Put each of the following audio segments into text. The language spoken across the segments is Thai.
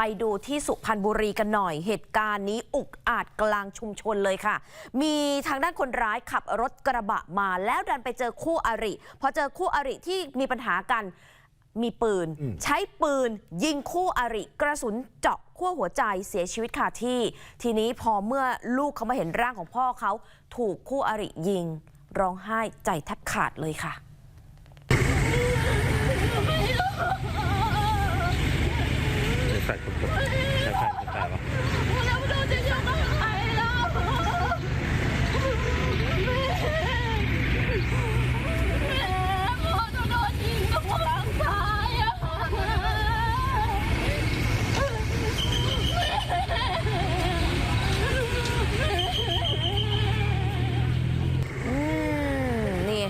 ไปดูที่สุพรรณบุรีกันหน่อย เหตุการณ์นี้อุกอาจกลางชุมชนเลยค่ะ มีทางด้านคนร้ายขับรถกระบะมา แล้วดันไปเจอคู่อริพอเจอคู่อริที่มีปัญหากันมีปืนอืมใช้ปืนยิงคู่อริกระสุนเจาะขั้วหัวใจเสียชีวิตคาที่ ทีนี้พอเมื่อลูกเขามาเห็นร่างของพ่อเขาถูกคู่อริยิง ร้องไห้ใจแทบขาดเลยค่ะ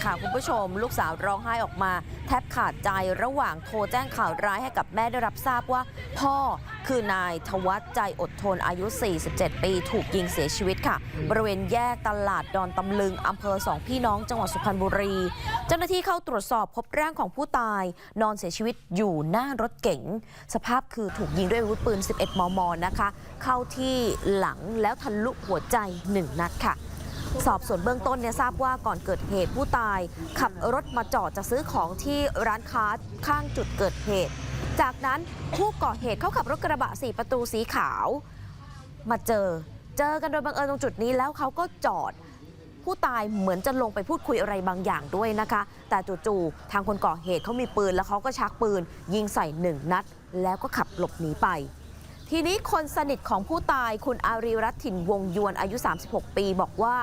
ค่ะคุณผู้ชม ลูกสาวร้องไห้ออกมา แทบขาดใจระหว่างโทรแจ้งข่าวร้ายให้กับแม่ได้รับทราบว่า พ่อคือนายทวัฒใจอดทนอายุ 47 ปี ถูกยิงเสียชีวิตค่ะ บริเวณแยกตลาดดอนตำลึงอำเภอสองพี่น้องจังหวัดสุพรรณบุรี เจ้าหน้าที่เข้าตรวจสอบพบร่างของผู้ตาย นอนเสียชีวิตอยู่หน้ารถเก๋งสภาพคือถูกยิงด้วยอาวุธปืน 11 มม นะคะ เข้าที่หลังแล้วทะลุหัวใจหนึ่งนัดค่ะ สอบสวนเบื้องต้นเนี่ยทราบว่าก่อนเกิดเหตุผู้ตาย ขับรถมาจอดจะซื้อของที่ร้านค้าข้างจุดเกิดเหตุ จากนั้นผู้ก่อเหตุเขาขับรถกระบะสี่ประตูสีขาว มาเจอเจอกันโดยบังเอิญตรงจุดนี้แล้วเขาก็จอดผู้ตายเหมือนจะลงไปพูดคุยอะไรบางอย่างด้วยนะคะ แต่จู่ๆทางคนก่อเหตุเขามีปืนแล้วเขาก็ชักปืน ยิงใส่หนึ่งนัด แล้วก็ขับหลบหนีไป ทีนี้คนสนิทของผู้ตายคุณอารีรัตน์ถิ่นวงยวนอายุ 36 ปี บอกว่า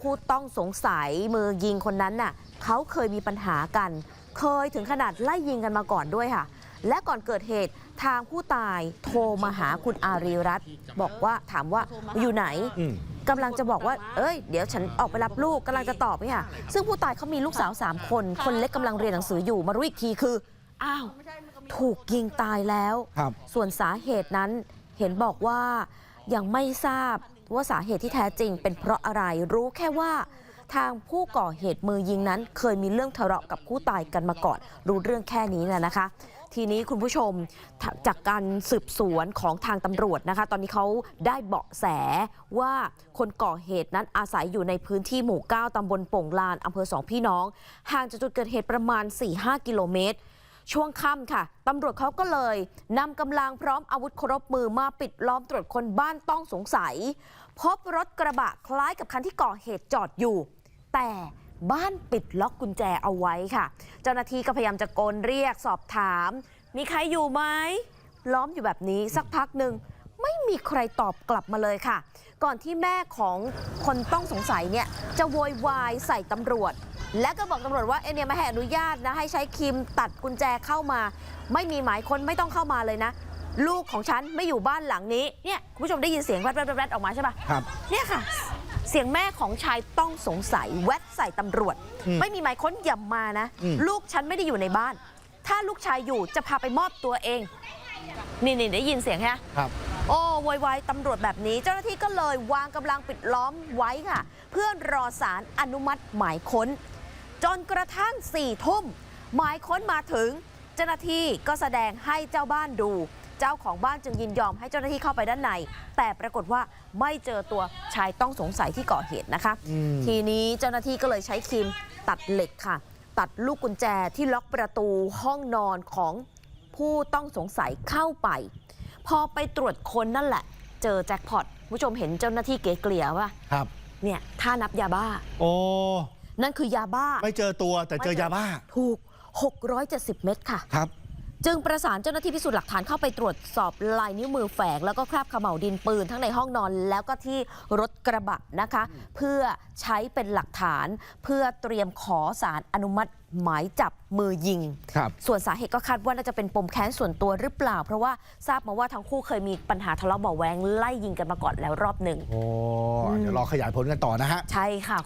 ผู้ต้องสงสัยมือยิงคนนั้นน่ะเขาเคยมีปัญหากัน เคยถึงขนาดไล่ยิงกันมาก่อนด้วยค่ะ และก่อนเกิดเหตุทางผู้ตายโทรมาหาคุณอารีรัตน์บอกว่าถามว่าอยู่ไหนอืม กำลังจะบอกว่า เอ้ยเดี๋ยวฉันออกไปรับลูกกำลังจะตอบนี่ค่ะ ซึ่งผู้ตายเขามีลูกสาว 3 คน คนเล็กกำลังเรียนหนังสืออยู่มารู้อีกทีคืออ้าว ถูกยิงตายแล้ว ครับ ส่วนสาเหตุนั้นเห็นบอกว่ายังไม่ทราบว่าสาเหตุที่แท้จริง เป็นเพราะอะไรรู้แค่ว่า ทางผู้ก่อเหตุมือยิงนั้น เคยมีเรื่องทะเลาะกับผู้ตายกันมาก่อน รู้เรื่องแค่นี้นะนะคะ ทีนี้คุณผู้ชมถจากการสืบสวนของทางตำรวจนะคะ ตอนนี้เขาได้เบาะแสว่าคนก่อเหตุนั้นอาศัยอยู่ในพื้นที่หมู่ 9 ตำบลโป่งลานอำเภอสองพี่น้อง ห่างจากจุดเกิดเหตุประมาณ 4-5 กิโลเมตร ช่วงค่ำค่ะตำรวจเขาก็เลยนำกำลังพร้อมอาวุธครบมือมาปิดล้อมตรวจคนบ้านต้องสงสัย พบรถกระบะคล้ายกับคันที่ก่อเหตุจอดอยู่ แต่บ้านปิดล็อกกุญแจเอาไว้ค่ะ เจ้าหน้าที่ก็พยายามจะโกนเรียกสอบถาม มีใครอยู่ไหมล้อมอยู่แบบนี้สักพักหนึ่งไม่มีใครตอบกลับมาเลยค่ะ ก่อนที่แม่ของคนต้องสงสัยเนี่ยจะโวยวายใส่ตำรวจ และก็บอกตำรวจว่าเอยเนี่ยไม่ให้อนุญาตนะให้ใช้ครีมตัดกุญแจเข้ามา ไม่มีหมายค้นไม่ต้องเข้ามาเลยนะ ลูกของฉันไม่อยู่บ้านหลังนี้เนี่ยคุณผู้ชมได้ยินเสียงแวดแวดแวดออกมาใช่ปะครับ เนี่ยค่ะ เสียงแม่ของชายต้องสงสัยแวดใส่ตำรวจ อืมไม่มีหมายค้นอย่ามานะ อืม ลูกฉันไม่ได้อยู่ในบ้าน ถ้าลูกชายอยู่จะพาไปมอบตัวเอง นี่นี่ได้ยินเสียงฮะครับ โอ้โวยวายตำรวจแบบนี้ เจ้าหน้าที่ก็เลยวางกำลังปิดล้อมไว้ค่ะ เพื่อรอสารอนุมัติหมายค้น จนกระทั่งสี่ทุ่มหมายค้นมาถึง เจ้าหน้าที่ก็แสดงให้เจ้าบ้านดู เจ้าของบ้านจึงยินยอมให้เจ้าหน้าที่เข้าไปด้านใน แต่ปรากฏว่าไม่เจอตัวชายต้องสงสัยที่ก่อเหตุนะคะอืมทีนี้เจ้าหน้าที่ก็เลยใช้ครีมตัดเหล็กค่ะ ตัดลูกกุญแจที่ล็อกประตูห้องนอนของผู้ต้องสงสัยเข้าไป พอไปตรวจคนนั่นแหละ เจอแจ็คพอตคุณผู้ชมเห็นเจ้าหน้าที่เก๋เกลี่ยว่าครับ เนี่ยถ้านับยาบ้า โอ้ นั่นคือยาบ้าไม่เจอตัวแต่เจอยาบ้า ถูก 670 เม็ดค่ะ ครับ จึงประสานเจ้าหน้าที่พิสูจน์หลักฐานเข้าไปตรวจสอบลายนิ้วมือแฝงแล้วก็คราบเขม่าวดินปืนทั้งในห้องนอนแล้วก็ที่รถกระบะนะคะ เพื่อใช้เป็นหลักฐานเพื่อเตรียมขอสารอนุมัติหมายจับมือยิง ครับ ส่วนสาเหตุก็คาดว่าน่าจะเป็นปมแค้นส่วนตัวหรือเปล่า เพราะว่าทราบมาว่าทั้งคู่เคยมีปัญหาทะเลาะเบาะแวงไล่ยิงกันมาก่อนแล้วรอบหนึ่ง โอ้เดี๋ยวรอขยายผลกันต่อนะฮะ ใช่ค่ะ